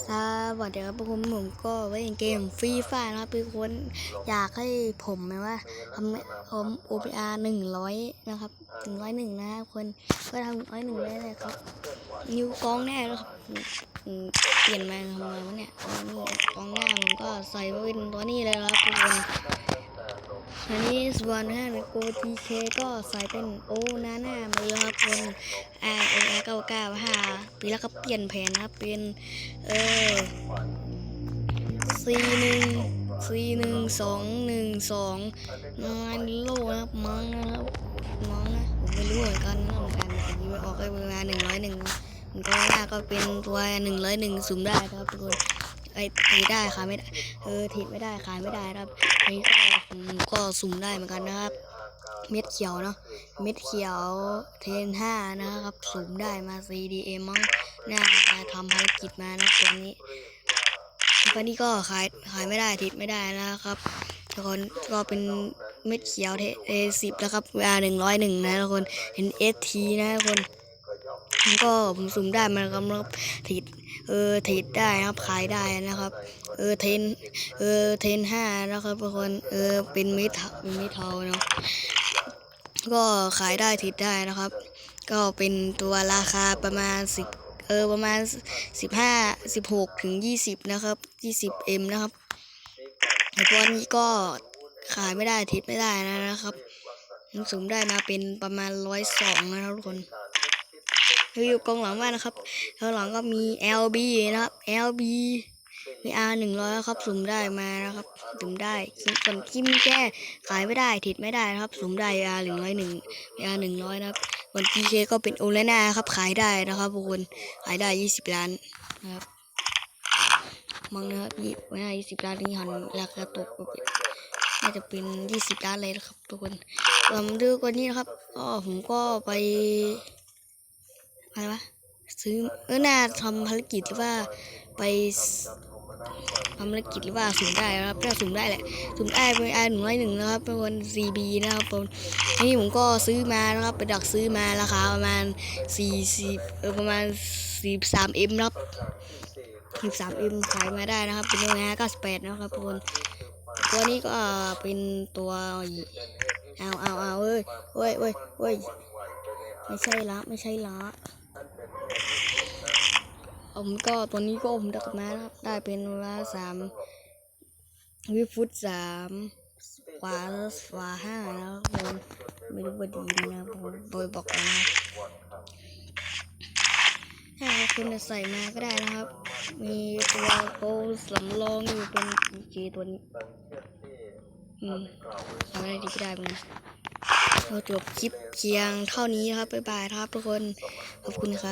สวัสดีครับทุกคนผมก็เล่นเกมฟรีไฟนะครับพี่คนอยากให้ผมไหมว่าทำผม OPR หนึ่งร้อยนะครับหนึ่งร้อยหนึ่งนะครับคนเพื่อทำร้อยหนึ่งได้เลยครับนิ้วกองแน่แล้วครับเปลี่ยนมาทำไมวะเนี่ยนี่กองหน้าผมก็ใส่มาเป็นตัวนี้เลยครับทุกคน อันนี้ส่วนห้าในโกทีเคก็ใส่เป็นโอนาน่ามาเลยครับคนอาเออเก้าเก้าห้าปีแล้วก็เปลี่ยนแผนนะครับเป็นเออสี่หนึ่งสี่หนึ่งสองหนึ่งสองนายโลนะครับมังนะครับมังนะผมไม่รู้เหมือนกันนะเหมือนกันแต่ยิงไม่ออกก็ประมาณหนึ่งร้อยหนึ่งก็หน้าก็เป็นตัวหนึ่งร้อยหนึ่งสุ่มได้ครับทุกคน ไอ้ทีได้ขายไม่ได้ เออถีบไม่ได้ขายไม่ได้ครับอันนี้ก็ผมก็สุ่มได้เหมือนกันนะครับ เม็ดเขียวเนาะเม็ดเขียวเทนห้านะครับสูงได้มา CDM มั้งน่าจะทำภารกิจมานะตัวนี้ตัวนี้ก็ขายขายไม่ได้ทิดไม่ได้นะครับทุกคนก็เป็นเม็ดเขียวเทเอสิบแล้วครับเวลาหนึ่งร้อยหนึ่งนะทุกคนเห็นเอทีนะทุกคน มันก็ผมสุ่มได้มันกำลังถิดเออถิดได้นะครับขายได้นะครับ เออเทนเออเทนห้านะครับทุกคนเออเป็นม็ดเทาเป็นม็ดเทาเนาะก็ขายได้ทิดได้นะครับ ก็เป็นตัวราคาประมาณสิบเออประมาณสิบห้าสิบหกถึงยี่สิบนะครับยี่สิบเอ็มนะครับตัวนี้ก็ขายไม่ได้ทิดไม่ได้นะนะครับสูงได้มาเป็นประมาณร้อยสองนะครับทุกคน รีวิวกองหลังบ้านนะครับกองหลังก็มี LB นะครับ LB มี R หนึ่งร้อยครับสุ่มได้มานะครับสุ่มได้ส่วนคิมแก้ขายไม่ได้ถิดไม่ได้นะครับสุ่มได้ R หนึ่งร้อยหนึ่ง R หนึ่งร้อยนะครับส่วน PK ก็เป็นโอเลนาครับขายได้นะครับทุกคนขายได้ยี่สิบล้านนะครับมองนะครับยี่ไม่ได้ยี่สิบล้านนี่หันราคาตกน่าจะเป็นยี่สิบล้านเลยนะครับทุกคนเรามาดูกันนี้นะครับก็ผมก็ไป อะไรวะซื้อเออน่าทำภารกิจหรือว่าไปทำภารกิจหรือว่าสุ่มได้นะครับถ้าสุ่มได้แหละสุ่มได้เป็นไอหนึ่งร้อยหนึ่งนะครับเป็นคน CB นะครับผมทีนี้ผมก็ซื้อมานะครับไปดักซื้อมาราคาประมาณสี่สิบเออประมาณสี่สามเอ็มนะครับสิบสามเอ็มขายมาได้นะครับ เป็นตัวนะเก้าสิบแปดนะครับทุกคนตัวนี้ก็เป็นตัวเอาเอาเอาเอ้ยเว้ยเว้ยเว้ยไม่ใช่ละไม่ใช่ละ ผมก็ตัวนี้ก็ผมไดักมาครับ ได้เป็นเวลาสามวิฟุตสามขวาขวาห้านะครับผมไม่รู้ว่าดีนะผมโดยบอกเลยนะถ้าคุณจะใส่มาก็ได้นะครับ มีตัวโกลสำรองอยู่เป็นเจตัวนี้อืมทำอะไรดีก็ได้เหมือนกันเราจบคลิปเพียงเท่านี้ครับ บ๊ายบายครับทุกคน ขอบคุณครับ